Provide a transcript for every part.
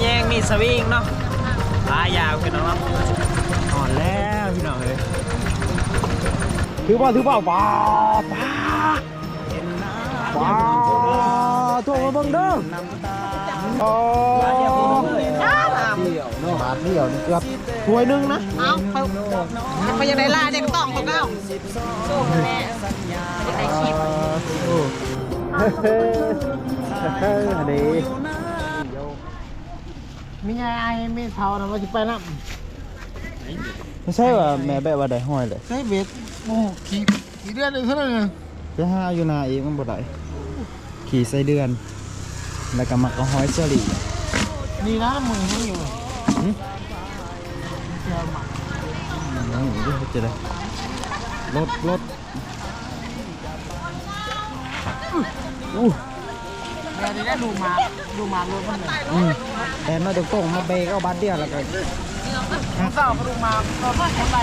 แยงมีสวิงเนาะลายยาวพี่น้องเนาะอ่อนแล้วพี่น้องเลยถือว่าถือว่าว้าว้าว้าตัวมาเบิ่งเด้อโอ้บาทเดียวบาทเดียวนี่เกือบถ้วยหนึงนะเอาเขาเขายังได้ล่าเด็กต้องเขาเก้าสู้แม่ยังได้คลิปโอ้เฮ้เฮ้เฮ้ดี มีไงไอ้ไม่เท่านะว่าจะไปน้ไม่ใช่ว่าแม่แบบว่าได้ห้อยเลยำใช้เบ็ดโอ้ขี่ขี่เดือนหนึ่งเท่านั้นเองไปหาอยู่นาเองมันบ่ได้ขี่ไส้เดือน แล้วก็มักก็ห้อยเสลีนี่นะมึงไม่อยู่หึเจอหมาน้องอยู่ดิจะได้รถรถอู้ เดี๋ยวนี้ได้ดูมาดูมาดูมันเลยอืมแต่มาตรงๆมาเบรกเอาบัตรเดียวแล้วก็เขาเก้าเขาดูมาเราไม่ทำไร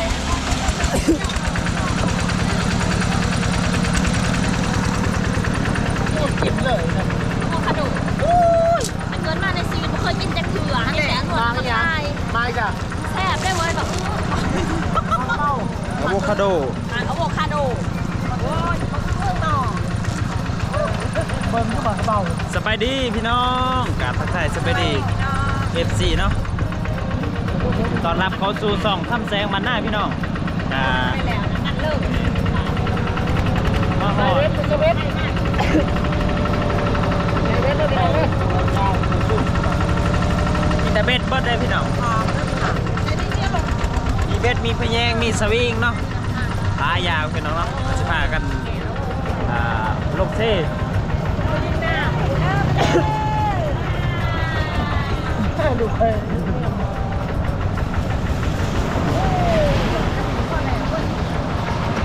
พูดกินเลยนะโมคาโดมันเกินมาในชีวิตไม่เคยกินแต่เถื่อมีแต่อันหวานกับไทยมาอีกอะแซ่บได้เว้ยแบบเข้าอะโวคาโดอ่านอะโวคาโด โอ้ยเขาเครื่องต่อ เบิ้งเขาบอกเบาสบายดีพี่น้องกราบทักทายสบายดี FC เนาะตอนรับเขาสู่สองคำแสงมันหน้าพี่น้องอ่าไปแล้วนะงั้นเลิกมาหอดเวทเวทเวทเลยมีแต่เบ็ดบดได้พี่น้องมีเบ็ดมีพะแยงมีสวิงเนาะลายยาวพี่น้องเนาะจะพากันอ่าลงเท่ ดูไป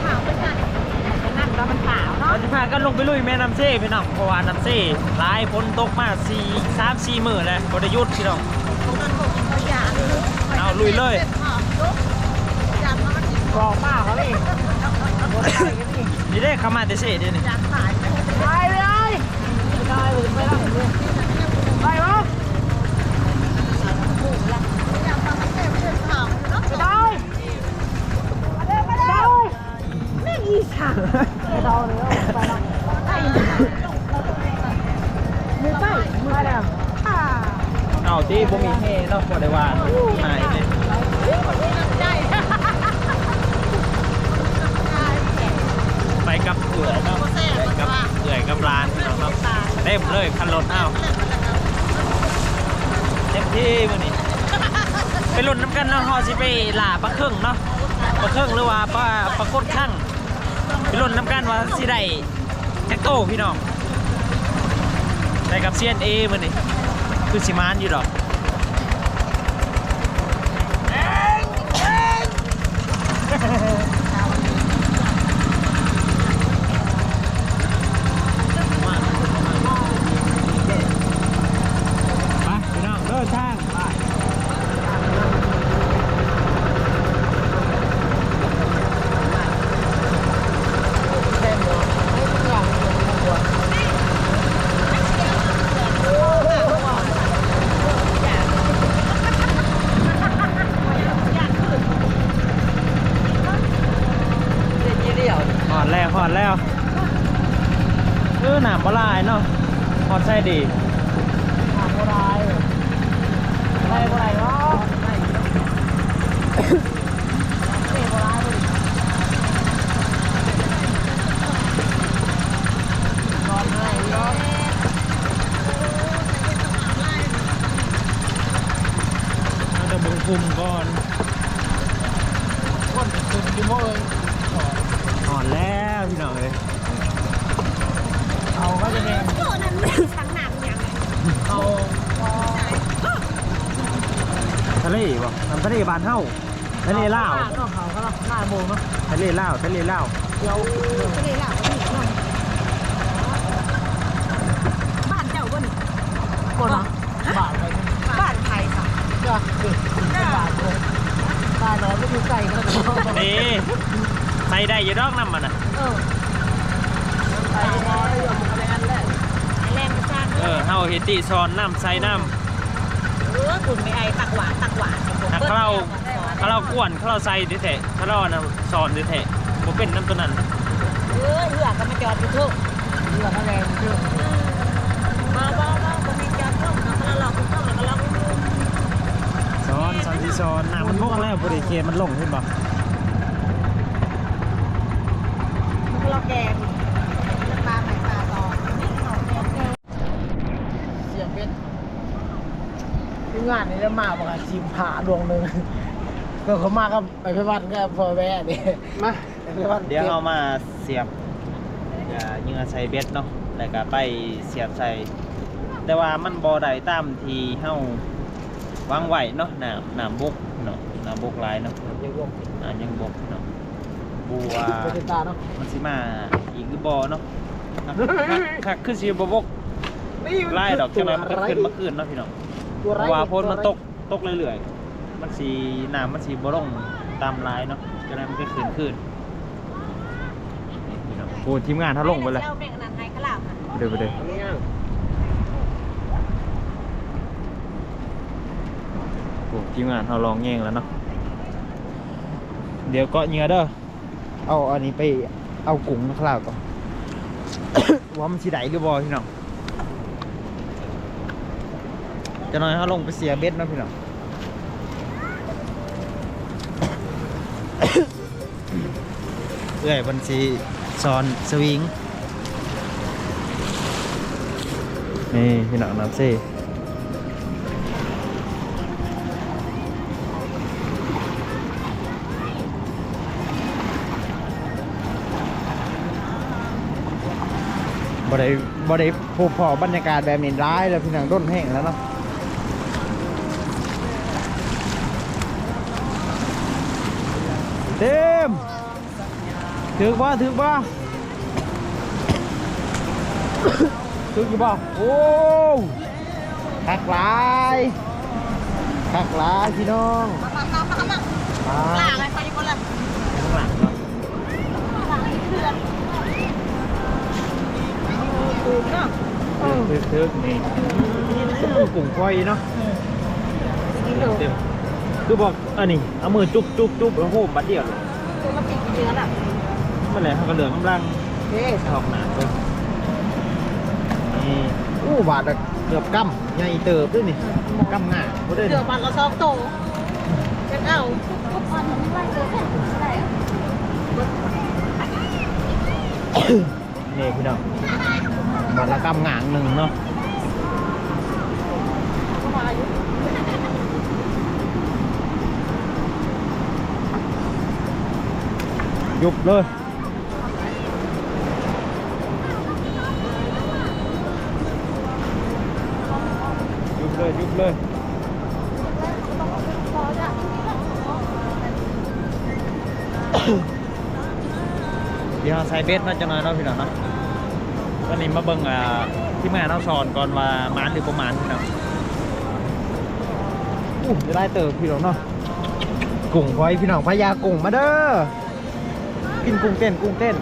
ขาวไปกันนั่นแล้วมันขาวเนาะเราจะพากันลงไปลุยแม่น้ำเซ่พี่น้องเพราะว่าน้ำเซ่หลายฝนตกมาสี่สามสี่มื้อแล้วบริยุทธ์พี่น้องเอาลุยเลยกรองมากเขาเลยนี่ได้เข้ามาแต่เซ่เดี๋ยวนี้ไปเลยได้ เลยไปไปวะไปได้ไปได้ไม่อีฉากไปดาวเลยไปแล้วมือไปมือแล้วอ่าเอาที่บ่มีเท่เนาะบ่ได้ว่าหายเลยไปกับเอื่อยเนาะไปกับเอื่อยกับร้านน้องเนาะ เต็มเลยคันรถเอาเต็มที่มันนี่ไปลุ้นน้ำกันเนาะฮอสิไปหล่าปลาเครื่องเนาะปลาเครื่องหรือว่าปลาปลาโคตรข้างไปลุ้นน้ำกันว่าสิได้แท็กโตพี่น้องได้กับ CNA มื้อนี้คือสิมานอยู่ดอก ไปพี่น้องเดินทางไปหอดแล้วหอดแล้วเออหนามบลายเนาะหอดใช่ดี ทำอะไรอะไรอะไรเนาะไม่ไม่อะไรเลยนอนอะไรเนาะ เราจะบึงคุมก่อน คนเป็นคนที่โม่เลย หอดแล้วพี่น้องเลย เอาก็จะเป็น โตนั้นช้างหนักอย่าง เอา ทะเลบ่น้ำทะเลบานเท่าทะเลลาวเนาะเขาก็เนาะหน้าโมงเนาะทะเลลาวทะเลลาวเดี๋ยวทะเลหลาวนี่เนาะบ้านเจ้าบ่นี่คนนะบาทไปบ้านไทยค่ะก็เด็กบาทเลยตายแล้วไม่ดูไก่ก็ได้นี่ใส่ได้อยู่ดอกน้ำมันอะเออไปนอนได้ยอมอะไรอันแรกแรงจ้างเออเฮาเฮติซอนน้ำใส่น้ เออคุณไม่ไอตักหวานตักหวาน ถ้า เราถ้าเรากวนถ้าเราใส่ดิเถะถ้าเรานะสอนดิเถะบ่เป็นน้ำตัวนั้นเออเหือกก็มาจอดอยู่ทุกเหือกก็แรงทุกมาบ้าบ้าก็มีจอดทุกนะแล้วเราคุณต้องแล้วเราคุณสอนสอนที่สอนน้ำมันบกแล้วบริเคมันลงขึ้นบ่เราแกงปลาไข่ปลาต่อ เสียงเป็นทีม งานนี่ได้มาบอกว่าทีมผาดวงหนึ่งเดี๋ยวเขามาก็ไปพิวัตรก็พอแว่นี่มาไปพิวัตรเดี๋ยวเอามาเสียบอย่าเหงื่อใส่เบ็ดเนาะแล้วก็ไปเสียบใส่ แต่ว่ามันบ่ได้ตามที่เฮาวางไว้เนาะน้ำน้ำบกเนาะน้ำบกหลายเนาะยังวงอ่ายังบกเนาะบัวไปติดตาเนาะมันสิมาอีกหรือบ่เนาะคักคักคือสิบ่บกไล่ดอกจังไดมันก็ขึ้นมาขึ้นเนาะพี่น้อง ตัวเพไรราะว่าพ้นมันตกตกเรื่อยๆ มันสีน้ำมันสีบ่ลงตามลายเนาะฉะนั้นมันก็ขึ้นขึ้นนี่พี่น้องโอ้ทีมงานถ้าลงไปเลยเอาแม่งนันไทยขลาบค่ะเดี๋ยวไปเดี๋ยวโอ้ทีมงานเขาลองแย่งแล้วเนาะเดี๋ยวก็เหงื่อเด้อเอาอันนี้ไปเอากุ้งข้าวก่อน ว่ามันสีไดหรือบ่พี่น้อง จะน้อยเขาลงไปเสียเบ็ดนะพี่น้องเอื้อยบันสีซอนสวิงนี่พี่น้องน้ำซี่บ่ได้บ่ได้พบพอบรรยากาศแบบนี้ร้ายแล้วพี่น้องด้นแห้งแล้วเนาะ เต็มถึกบ่ถึกบ่ถึกอยู่บ่โอ้คักหลายคักหลายพี่น้องมามามามามามาลาอะไรคนนี้คนละข้างหลังเนาะลาเพื่อนตูนเนาะถึกถึกนี่กุ้งไฟเนาะเต็มคือบอก อันนี้เอามือจุ๊บจุ๊บจุ๊บแล้วโหบัดเดียวเลยตัวมันติดเยอะน่ะมันแหละเขาก็เหลืองกำลังเฮ้ยออกหนาเลยนี่อู้บาทอะเกือบกำใหญ่เติบด้วยนี่กำหน้าบ่ได้เดี๋ยวมันเราซอกโตจะเอาทุกคนไม่ไหวเลยแค่ไหนนี่พี่น้องบาทละกำหงางหนึ่งเนาะ ยุบเลยยุบเลยยุบเลยเดี๋ยวใส่เบสเนาะจังหน่อยเนาะพี่น้องเนาะตอนนี้มาเบิ่งอ่าที่งานเอาสอนก่อนว่าหมานหรือประมาณพี่น้องอู้จะได้เติบพี่น้องเนาะกุ้งไว้พี่น้องพญากุ้งมาเด้อ กินกุ้งเต้นกุ้งเต้น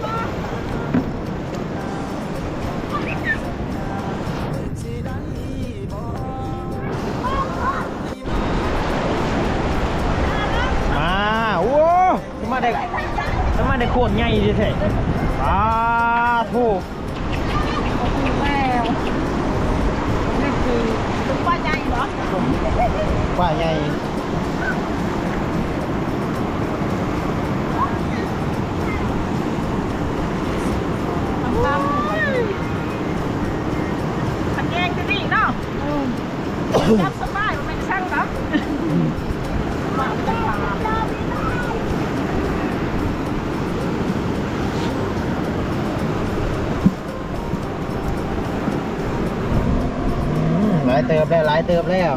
เติบแล้วหลายเติบแล้ว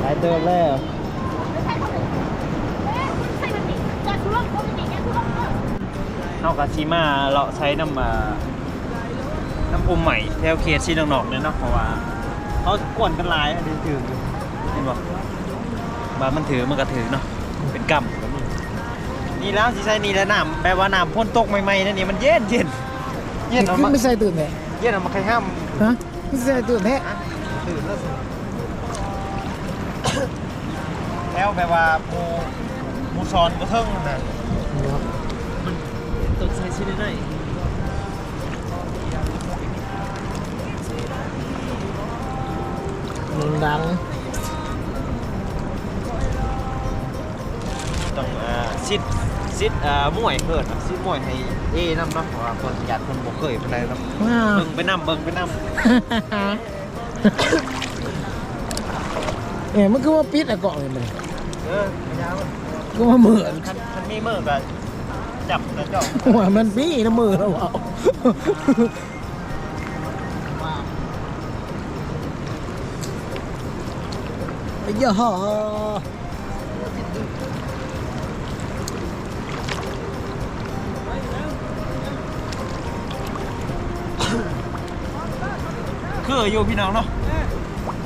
หลายเติบแล้วเอากาชิมาเลาะใช้น้ำมาน้ำอมใหม่แถวเขตชีนองนอกเนี่ยเนาะเพราะว่าเขากวนกันหลายอันนี้ถืออยู่เห็นบอกบามันถือมันก็ถือเนาะเป็นกำแบบนี้นี่แล้วสิใช้นี่แล้วน้ำแปลว่าน้ำพ่นตกใหม่ๆนั่นนี่มันเย็นเย็นเย็นเอาขึ้มานไม่ใส่ตื่นแท้เย็นเอามาใครห้ามฮะไม่ใส่ตื่นแท้ ตื่นแล้วสิแถวแบบว่าหมูหมูซอนบ่เทิงน่ะตกใส่ชิ้นได้ดังต้องอ่าซิดซิดอ่ามวยเกิดซิดมวยให้เอนำเนาะเพราะว่าคนญาติคนบ่เคยปานใดเนาะว้าวเบิ่งไปนำเบิ่งไปนำ เอ๋มันคือว่าปิดอะเกาะเลยมันเออพยาวก็ว่าเหมือนคันคันมีมือก็จับกระจอกว่ามันปี้นะมือเราเอาไอ้เหี้ยฮ่าคืออยู่พี่น้องเนาะ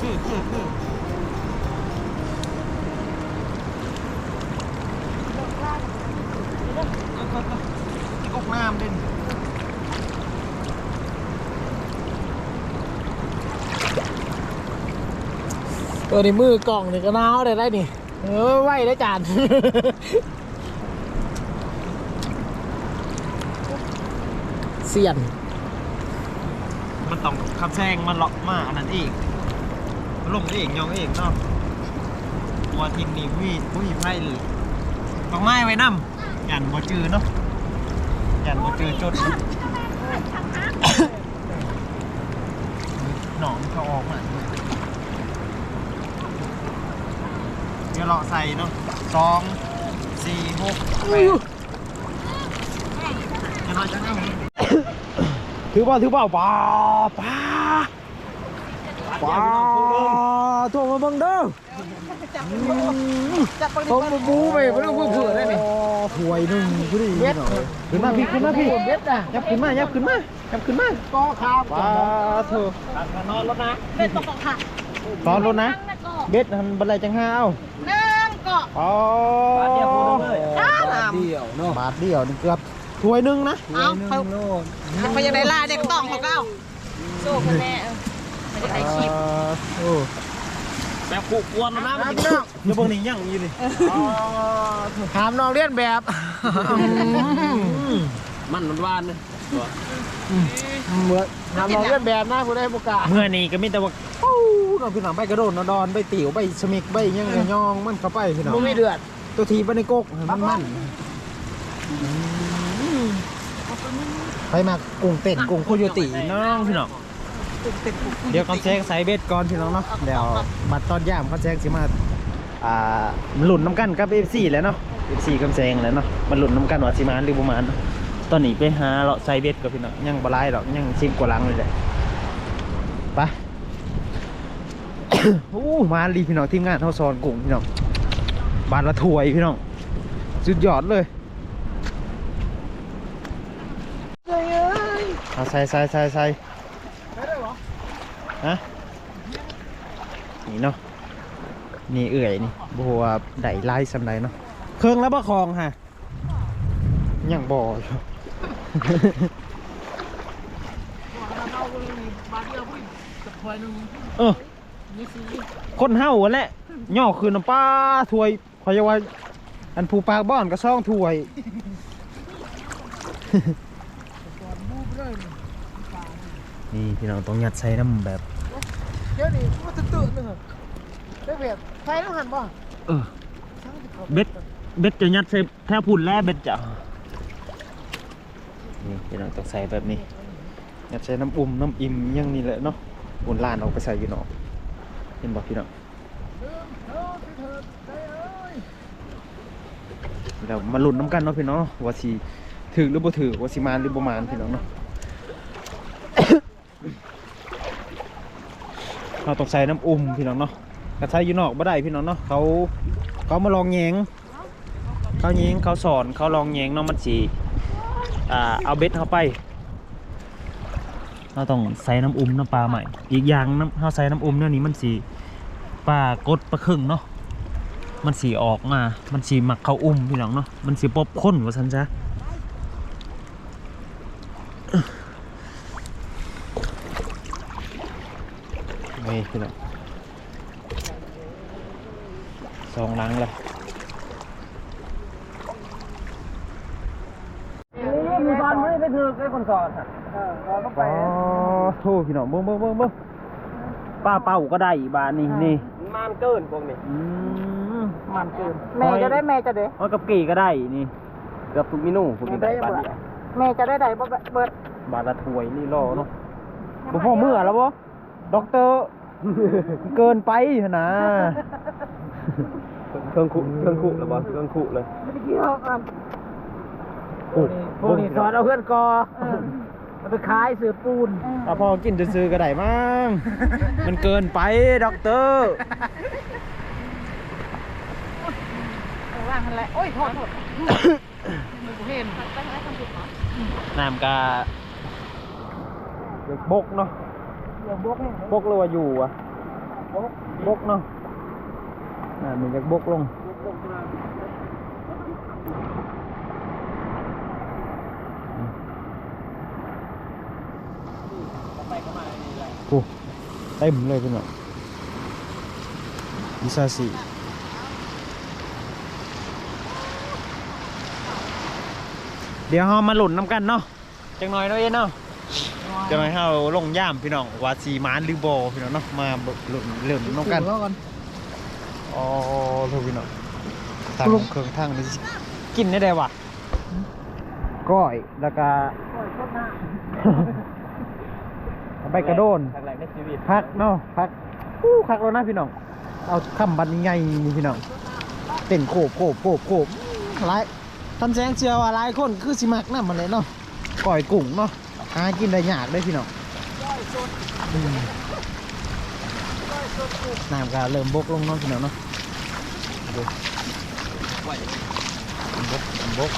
คือคือคืออกน้ำเด่นตัวนี้มือกล่องนี่ก็น้าวได้ได้นี่เออไหวได้จาน เสียน มันต้องขับแซงมันเลาะมาอันนั้นองมัน ลงเองยองเองเนาะวัวทีมนี้วิ่งวิ่งไพ่เลยต้องไม้ไว้น้ำยันบ่จือเนาะยันบ่จือจดหนองเขาออกมาเดี๋ยวเราใส่เนาะสองสี่หกแปดจะน้อยจังไงถือเปล่าถือเปล่าป้าป้า ป้าตัวมาเบังเด้อผมมาบูไปไม่ต้องพูดเผื่อได้นี่หวยหนึ่งพอดีเบ็ดขึ้นมาพี่ขึ้นมาพี่เบ็ดอะยับขึ้นมายับขึ้นมายับขึ้นมาก็ครับป้าเธอนอนรถนะเป็นปกค่ะตอนรถนะนั่งก็เบ็ดหันบันไดจังห้าเอานั่งก็อ๋อบาทเดียวพูดเลยบาทเดียวเนาะบาทเดียวนี่เกือบถ้วยหนึ่งนะเอาเขาเขายังได้ล่าเด็กต้องเขาก็เอาสู้กันแม่ เออไม่ได้คลิปโอ้แบบกุกวนนะน้ำเนาะเดี๋ยวเบางนี่ยังอยู่นี่อ๋อถามน้องเลียนแบบมันมันหวานเลยเหมือนถามน้องเลียนแบบนะคุณได้บุกกาเมื่อนี้ก็มีแต่ว่าโอ้เราพี่น้องใบกระโดดเนาะดอนใบติ๋วใบสมิกใบยังไงยองมันเข้าไปพี่น้องบุมีเดือดตัวทีบในกกมันมันไปมากุ้งเต้นกุ้งโคโยติน้องพี่น้อง เดี๋ยวคอนแซงใส่เบ็ดก่อนพี่น้องเนาะเดี๋ยวมาตอนย่ามคอนแซงสิมาอ่าหลุ่นน้ำกันกับเอฟซีแหล้วเนาะเอฟซีคำแซงแหล้วเนาะมันหลุ่นน้ำกันว่าสิมาหรือประมาณตอนนี้ไปหาเลาะใส่เบ็ดกับพี่น้องยังบลายหรอกยังชิมกว่าหลังเลยแหละไปโอ้มาลีพี่น้องทีมงานเท่าซอนกุ้งพี่น้องบานละถวยพี่น้องสุดยอดเลยเอาใส่ใส่ใส่ใส่ ฮะนี่เนาะนี่เอื่อยนี่บัวไดไล่สำไรเนาะเครื่องแล้วบะคองฮะยังบ่อยู่เออคนเฮาหั่นแหละย่อคืนน้ำปลาถวยขอยว่าอันผูปากบ้อนก็ซ่องถวยนี่พี่น้องต้องยัดใส่น้ำแบบ ดี๋ยวนี้มันจะตื่นนึงเหรอได้เบ็ดใครต้องหันบ่เออเบ็ด เบ็ดจะยัดใส่แทบพุ่นแล้วเบ็ดจะนี่พี่น้องต้องใส่แบบนี้ยัดใส่น้ำอุ่มน้ำอิ่มอยังนี่แหละเนาะอุ่นลานออกไปใส่อยู่เนอกเห็นบอกพี่น้องเดี๋ยวมาลุ้นน้ำกันเนาะพี่น้องว่าสิถือหรือบ่ถือว่าสิมานหรือบ่มานพี่น้องเนาะ เราต้องใส่น้ำอุ่มพี่น้องเนาะกระใช้อยู่นอกบ่ได้พี่น้องเนาะเขาเขามาลองแยงเขาแยงเขาสอนเขาลองแยงเนาะมันสีอ่าเอาเบ็ดเข้าไปเราต้องใส่น้ำอุ่มน้ำปลาใหม่ อีกอย่างน้ำเราใส่น้ำอุ่มเนี่ยนี้มันสีปลากดปลาครึ่งเนาะมันสีออกมา มันสีหมักเขาอุ่มพี่น้องเนาะมันสีปบข้นว่าสันจ้ะ นี่พี่น้องใส่สองหลังเลยมีบอลไม่ไปถือไอ้คนสอนเออเราต้องไปอ๋อโทษพี่น้องเบิ่งเบิ่งเบิ่งเบิ่งป้าเป่าก็ได้อีบานนี่นี่มันเกินพวกนี้อืมมันเกินแม่จะได้แม่จะได้เอากับกี่ก็ได้นี่เกือบทุกเมนูพวกนี้ได้บาทเดียวแม่จะได้ใดบ่เบิดบาทละถ้วยนี่รอเนาะบ่พอมื้อแล้วบ่ด็อกเตอร์ เกินไปหั่นนะเครื่องคุเครื่องคุหรือบ่เครื่องคุเลยโอ้พวกนี้สอนเอาเพื่อนกอเอาไปขายเสือปูนถ้าพอกินซื้อๆก็ได้มั้งมันเกินไปด็อกเตอร์ว่างอะไรโอ้ยโทษโทษเห็นน้ำกะบกเนาะเดี๋ยว บกนี่บกหรือว่าอยู่อะบกเนาะน้ำมันจะบกลงโอ้เต็มเลยพี่น้องวิซาสีเดี๋ยวเรามาหลุนน้ำกันเนาะจังหน่อยเนาะเอ็นเนาะ จังหน่อยเราลงย่ามพี่น้องว่าสีมานหรือบอพี่น้องเนาะมาหลุนเริ่มน้ำกันแล้วกันอ๋อโทษพี่น้องทางเครื่องทางนี่สิกินได้ได้วะก้อยแล้วก็ใบกระโดนทางไรในชีวิตพักเนาะพักอู้พักแล้วนะพี่น้องเอาคำบันใหญ่ๆนี่พี่น้องเต้นโขบโขบโขบโขบหลายท่านแสงเชื่อว่าหลายคนคือสิมักน้ำมันเลยเนาะก่อยกุ้งเนาะ หากินได้ยากได้พี่น้องน้ำก็เริ่มบกลงน้องพี่น้องเนาะดูบกบก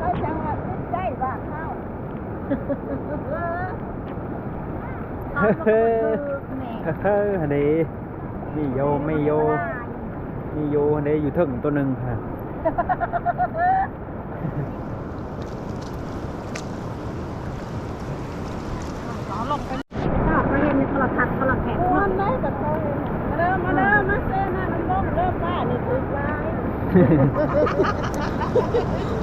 ก็จังว่าได้บ้านเฮา เฮ้ยเฮ้ยฮันเดมีโยไม่โยมีโยฮันเดอยู่เทึงตัวหนึ่งค่ะมาเห็นในโทรทัศน์โทรแขกมันได้กับเขาเริ่มมาเริ่มมาเซ่นะมันบ่เริ่มบ้านี่คือลา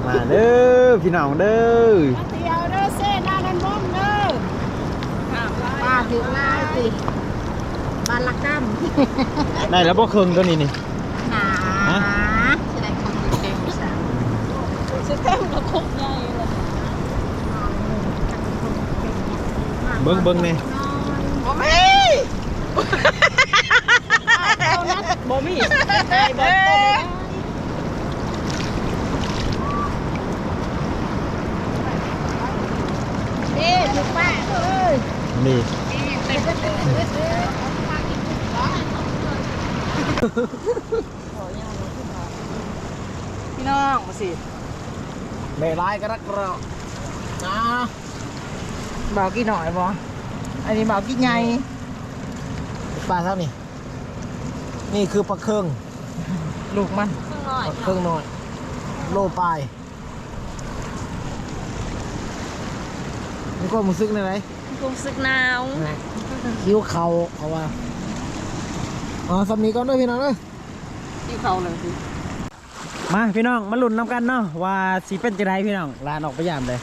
มาเด้อพี่น้องเด้อเซ่น่ะมันบ่เด้อป้า ถึงลายสิบานละกำได้แล้วบ่เครื่องตัวนี้นี่หาฮะแสดงความดีเต็มสามสิเต็มก็ครบใหญ่เลยเบิ้งเบิ้งนี่บ่มีบ่มีไอ้บ่ต้มเอ๊ะถูกป้าเอ้ยนี่ พี่น้องมาสิแม่ร้ายก็รักเรานะบอกกี่หน่อยบออันนี้บอกกี่ไงปลาเท่านี้นี่คือปลาเครื่องลูกมันครึ่งหน่อยปลาเครื่องน้อย โลปลายนี่ก็มึงซึกในไรกูสึกหนาว คิ้วเขาเขาว่าอ๋อสำนีก่อนด้วยพี่น้องเลยที่เขาเลยสิมาพี่น้องมาลุ้นน้ำกันเนาะว่าสีเป็นจะไดพี่น้องลานออกไปยามเลย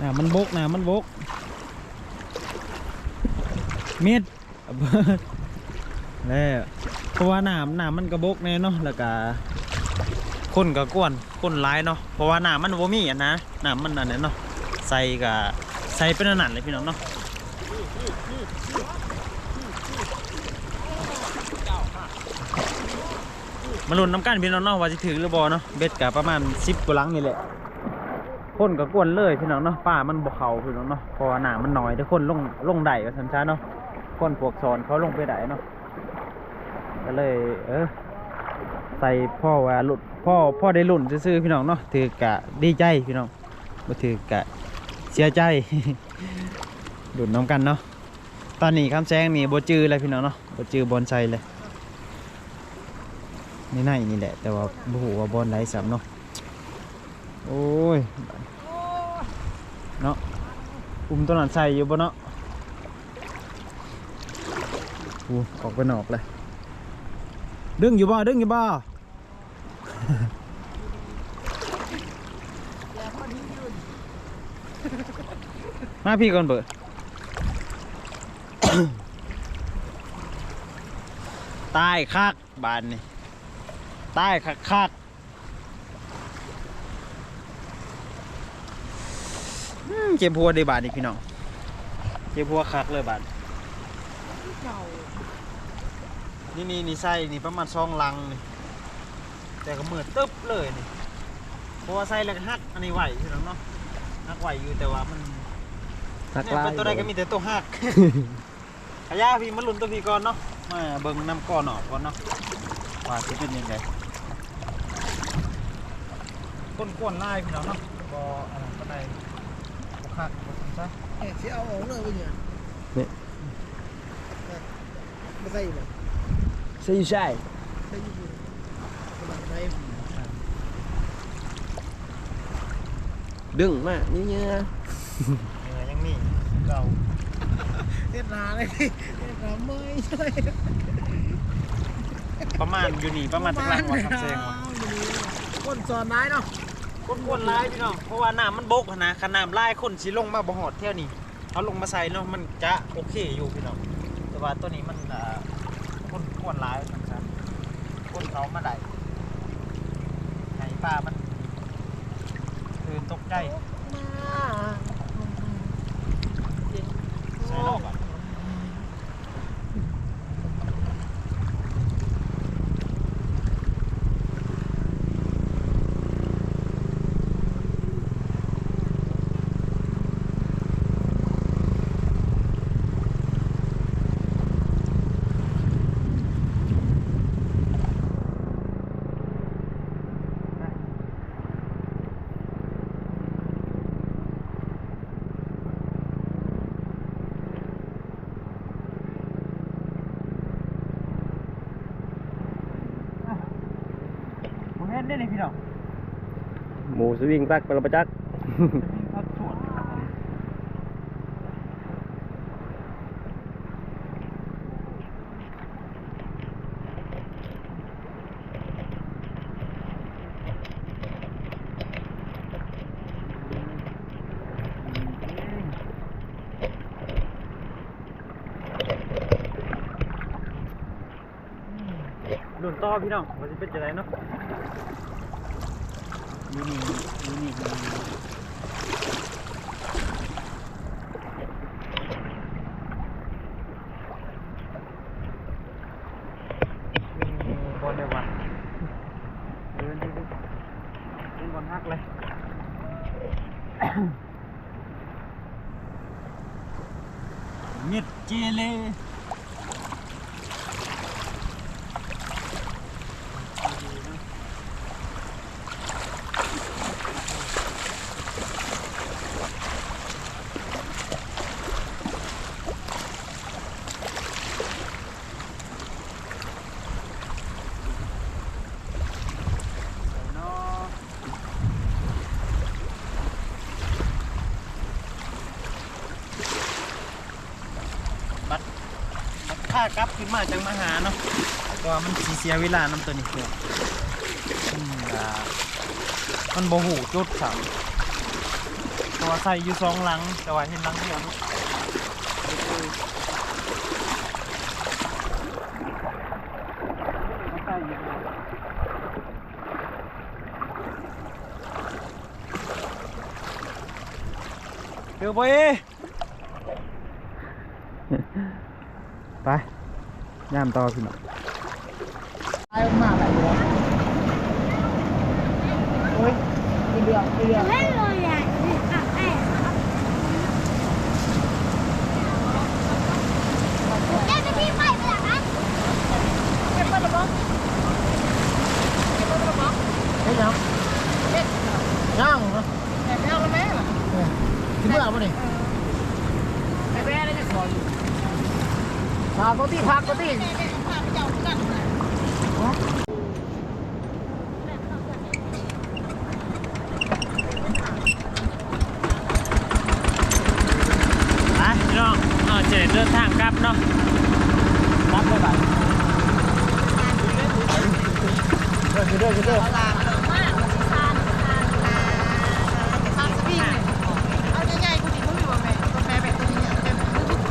น่ะมันบกนะมันบกเม็ดแล้วเพราะว่าน้ำน้ำมันกระบกแน่เนาะแล้วก็ คนก็กวนคนร้ายเนาะเพราะว่าน้ำมันบ่มีอะนะน้ำมันอันนั้นเนาะใส่กับใส่เป็นอันนั้นเลยพี่น้องเนาะมาลุ้นน้ำกันพี่น้องเนาะว่าจะถึงหรือบอเนาะเบ็ดกับประมาณสิบกว่าลังนี่แหละคนก็กวนเลยพี่น้องเนาะป่ามันบ่เขาพี่น้องเนาะเพราะว่าหนามันน้อยแต่คนลงลงได้ก็สันชาเนาะคนพวกสอนเขาลงไปได้เนาะก็เลย เออ ใส่พ่อว่าหลุดพ่อพ่อได้ลุ่นซื้อพี่น้องเนาะถือกะดีใจพี่น้องบ่ถือกะเสียใจหลุดน้ำกันเนาะตอนนี้คำแซงนี่บจือเลยพี่น้องเนาะบจือบอลไซเลยนี่ในนี่แหละแต่ว่าบ่ฮู้ว่าบอลไหนสามเนาะโอ้ยเนาะอุ้มตัวนั้นใส่อยู่บ่เนาะอู้ออกไปนอกเลย ดึงอยู่บ่ดึงอยู่บ่มาพี่ก่อนเบิดตายคักบานนี่ตายคักคักอืมเจ็บหัวได้บาดนี่พี่น้องเจ็บหัวคักเลยบาด นี่นี่นี่ใส่นี่ประมาณสองลังนี่แต่ก็มือตึ๊บเลยนี่เพราะว่าใส่แล้วก็หักอันนี้ไหวพี่น้องเนาะหักไหวอยู่แต่ว่ามันเนี่ยเป็นตัวใดก็มีแต่ตัวหักขยะพี่มาลุ้นตัวพี่ก่อนเนาะมาเบิ่งน้ำก้อนออกก่อนเนาะว่าจะเป็นยังไงต้นก้นลายพี่น้องเนาะก็อันนั้นก็ได้บ่คักบ่ทำซะเอ๊ะสิเอาออกเลยไปเนี่ยนี่ไม่ใส่เล ยใช่ใช่ใส่อยู่กำลังใส่ดึงมานี่เนี่ยเออยังมีเก่าเทศนาเลยพี่เทศนาไม่ใช่ประมาณอยู่นี่ประมาณจักลังว่าครับแซงว่าคนสอนนายเนาะก้นก้นลายพี่น้องเพราะว่าน้ำมันบกหั้นนะขนาดลายคนสิลงมาบ่หอดเที่ยวนี้เอาลงมาใส่เนาะมันจะโอเคอยู่พี่น้องแต่ว่าตัวนี้มันอ่า ก้นร้ายทำซะก้นเขามาได้ไห้ป้ามันตื่นตกใจ ใส่รอบอะผมเห็ นได้เลยพี่น้องหมูสวิงตักไปละประจักพักสวนหลุนต่อพี่น้องว่าจะ เป็นจะไรเนาะยูนี่ยูนี่อลเดียวกันเดินดิดิเดินบอลฮักเลย มิดเจเล เนาะบัดบัด ค่ากลับขึ้นมาจังมาหาเนาะก็มันสีเสียเวลาน้ำตัวนี้เพื่ออืมอ่ามันโบหูจุดสามตัวใส่อยู่สองหลังแต่ว่าเห็นหลังเดียวนะเดี๋ยวไป ย่ามต่อพี่น้องตายมากเลยโอ้ยมีเรื่องมีเรื่องเล่นเลยอะอะแม่แม่ไปที่ไปไปหลังนั้นเก็บไว้ละมั้งเก็บไว้ละมั้งเฮ้ยยังย่างเนาะแอบแม่แล้วแม่ล่ะที่เมื่อเอามานี่แอบแม่แล้วจะขออยู่าตัวที่พักตัวที่ ไปพี่น้องเออจะได้เดินทางกลับเนาะ รับได้ไหมเด้อเด้อเด้อ มากทานทาน ทางสปริงเอาใหญ่ๆกูสิมึงอยู่บ่แม่บ่แม่แบบนี้เนี่ยแบบ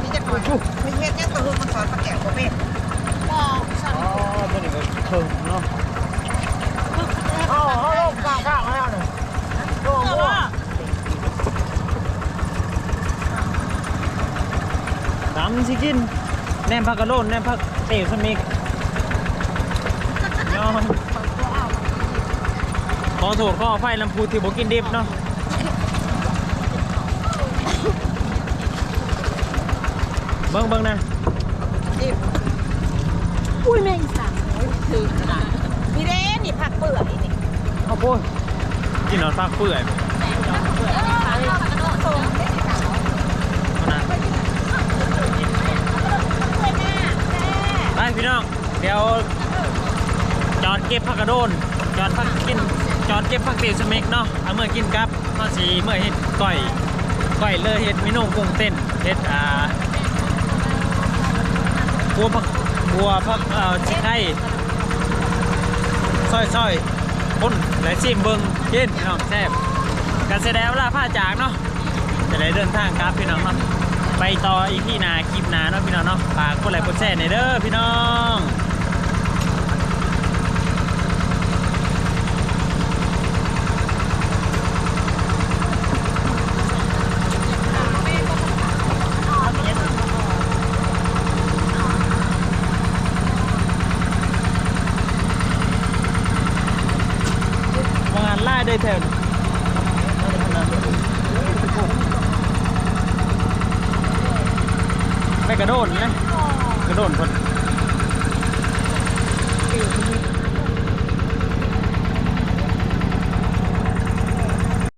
นี่จะก่อนไม่เฮ็ดยังตัวมันสอนปลาแก้วบ่เป็น บอกฉัน อ๋อตัวนี้ก็เชิงเนาะอ๋อเขาลงกลางข้างแล้วเนี่ยโอ้โห ตำสิกินแหนมผักกระโดนแหนมผักเต๋วสมิกยอมขอโทษขออภัยลำพูที่บอกกินดิบเนาะเบิ่งเบิ่งนะอุ้ยแม่งสั่งถือขนาดนี่เด้นี่ผักเปื่อยนี่ข้าวโพดกินหนอนฟักเปื่อย ส่ง ไป พี่น้อง เดี๋ยว จอดเก็บผักกระโดน จอดพักกิน จอดเก็บผักเตีสมิกเนาะ เอาเมื่อกินครับมาสีเมื่อเฮ็ดก้อยก้อยเลยเฮ็ดเมนูกุ้งเต้นเฮ็ดอ่าบัวผักบัวผักเอ่อชิไข่ซอยซอยๆพ่นและชิมเบิงกินพี่น้องแซ่บการแสดงเวลาผ้าจากเนาะจะได้เดินทางครับพี่น้องเนาะ ไปต่ออีพี่นาคลิปหนาเนาะพี่น้องเนาะฝากกดไลค์กดแชร์ในอยเด้อพี่น้อง